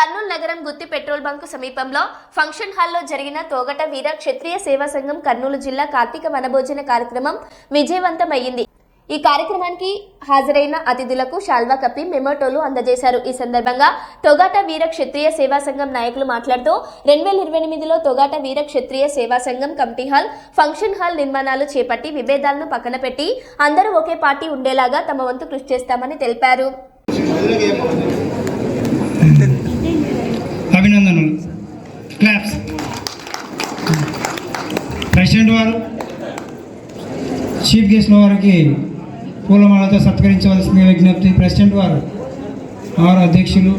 కర్నూలు నగరం గుత్తి petrol bunk సమీపంలో function హాల్లో జరిగిన తోగట వీర క్షత్రియ సేవా సంఘం కర్నూలు జిల్లా కార్తీక వనభోజన కార్యక్రమం విజయవంతమయ్యింది. ఈ కార్యక్రమానికి హాజరైన అతిథులకు శాల్వా కప్పి మెమోటోలు అందజేశారు. ఈ సందర్భంగా తొగాట వీర క్షత్రియ సేవా సంఘం నాయకులు మాట్లాడుతూ రెండు వేల ఇరవై ఎనిమిదిలో తొగాట వీర క్షత్రియ సేవా సంఘం కమిటీ హాల్ ఫంక్షన్ హాల్ నిర్మాణాలు చేపట్టి విభేదాలను పక్కన పెట్టి అందరూ ఒకే పార్టీ ఉండేలాగా తమ వంతు కృషి చేస్తామని తెలిపారు. అభినందనలు. క్లాప్స్ ప్రెసిడెంట్ వారు చీఫ్ గెస్ట్ వారికి పూలమాలతో సత్కరించవలసిన విజ్ఞప్తి. ప్రెసిడెంట్ వారు వారు అధ్యక్షులు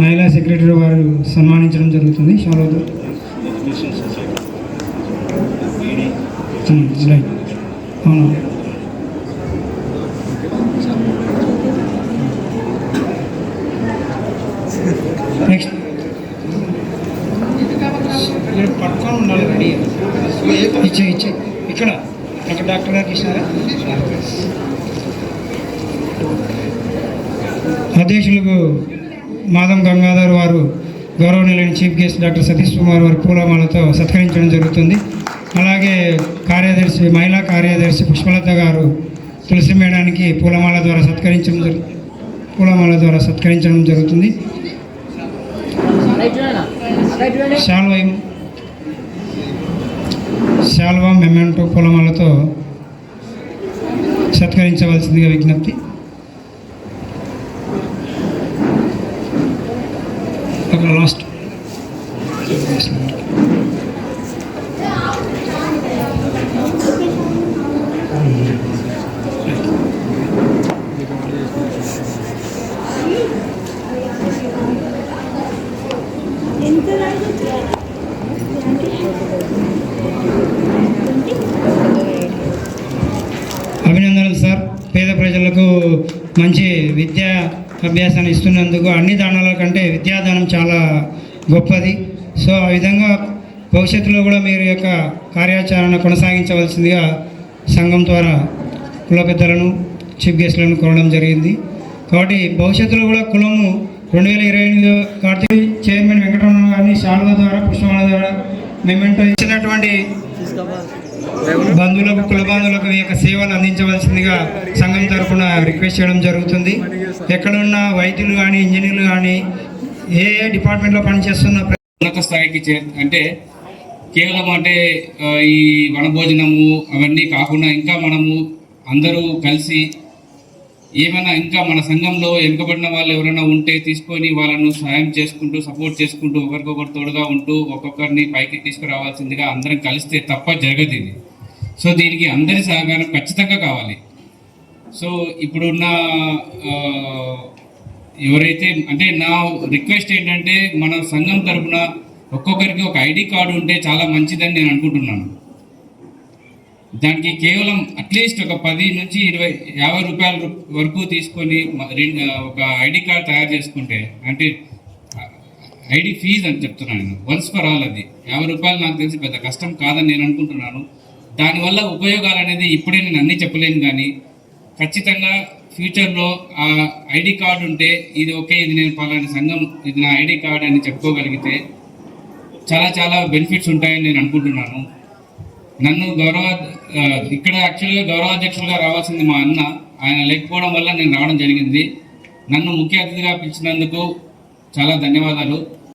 మహిళా సెక్రటరీ వారు సన్మానించడం జరుగుతుంది. షాలోతో రైట్ అవును నెక్స్ట్ పట్టుకొని ఉండాలి రెడీ ఇచ్చే ఇచ్చే ఇక్కడ అక్కడ డాక్టర్ గారికి ఇచ్చినారా అధ్యక్షులకు మాధవ్ గంగాధర్ వారు గౌరవనీయులైన chief guest doctor Satish Kumar వారి పూలమాలతో సత్కరించడం జరుగుతుంది. అలాగే కార్యదర్శి మహిళా కార్యదర్శి పుష్పలత గారు తులసి మేడానికి పూలమాల ద్వారా సత్కరించడం జరుగుతుంది పూలమాల ద్వారా సత్కరించడం జరుగుతుంది. శాల్వం శాల్వం శాల్వా మెమెంటో పూలమాలతో సత్కరించవలసిందిగా విజ్ఞప్తి. లాస్ట్. అభినందనలు సార్. పేద ప్రజలకు మంచి విద్యా అభ్యాసాన్ని ఇస్తున్నందుకు అన్ని దానాల కంటే విద్యాదానం చాలా గొప్పది. సో ఆ విధంగా భవిష్యత్తులో కూడా మీరు యొక్క కార్యాచరణ కొనసాగించవలసిందిగా సంఘం ద్వారా కుల పెద్దలను చీఫ్ గెస్ట్లను కోరడం జరిగింది. కాబట్టి భవిష్యత్తులో కూడా కులము రెండు వేల ఇరవై ఎనిమిదిలో కార్తీక్ చైర్మన్ వెంకటరమణ గారిని శాలువ ద్వారా పుష్పమాల ద్వారా మెమెంటో ఇచ్చినటువంటి బంధువులకు కుల బంధువులకు ఈ యొక్క సేవలు అందించవలసిందిగా సంఘం తరఫున రిక్వెస్ట్ చేయడం జరుగుతుంది. ఎక్కడున్న వైద్యులు కానీ ఇంజనీర్లు కానీ ఏ ఏ డిపార్ట్మెంట్లో పనిచేస్తున్న ఉన్నత స్థాయికి చే అంటే కేవలం అంటే ఈ వనభోజనము అవన్నీ కాకుండా ఇంకా మనము అందరూ కలిసి ఏమైనా ఇంకా మన సంఘంలో వెనుకబడిన వాళ్ళు ఎవరైనా ఉంటే తీసుకొని వాళ్ళను సాయం చేసుకుంటూ సపోర్ట్ చేసుకుంటూ ఒకరికొకరు తోడుగా ఉంటూ ఒక్కొక్కరిని పైకి తీసుకురావాల్సిందిగా అందరం కలిస్తే తప్ప జరగదు ఇది. సో దీనికి అందరి సహకారం ఖచ్చితంగా కావాలి. సో ఇప్పుడున్న ఎవరైతే అంటే నా రిక్వెస్ట్ ఏంటంటే మన సంఘం తరఫున ఒక్కొక్కరికి ఒక ఐడి కార్డు ఉంటే చాలా మంచిదని నేను అనుకుంటున్నాను. దానికి కేవలం అట్లీస్ట్ ఒక పది నుంచి ఇరవై యాభై రూపాయల వరకు తీసుకొని ఒక ఐడి కార్డ్ తయారు చేసుకుంటే అంటే ఐడి ఫీజ్ అని చెప్తున్నాను నేను వన్స్ ఫర్ ఆల్ అది. యాభై రూపాయలు నాకు తెలిసి పెద్ద కష్టం కాదని నేను అనుకుంటున్నాను. దానివల్ల ఉపయోగాలు అనేది ఇప్పుడే నేను అన్నీ చెప్పలేను కానీ ఖచ్చితంగా ఫ్యూచర్లో ఆ ఐడి కార్డు ఉంటే ఇది ఓకే ఇది నేను పలాని సంఘం ఇది నా ఐడి కార్డ్ అని చెప్పుకోగలిగితే చాలా చాలా బెనిఫిట్స్ ఉంటాయని నేను అనుకుంటున్నాను. నన్ను గౌరవ ఇక్కడ యాక్చువల్గా గౌరవాధ్యక్షులుగా రావాల్సింది మా అన్న. ఆయన లేకపోవడం వల్ల నేను రావడం జరిగింది. నన్ను ముఖ్య అతిథిగా పిలిచినందుకు చాలా ధన్యవాదాలు.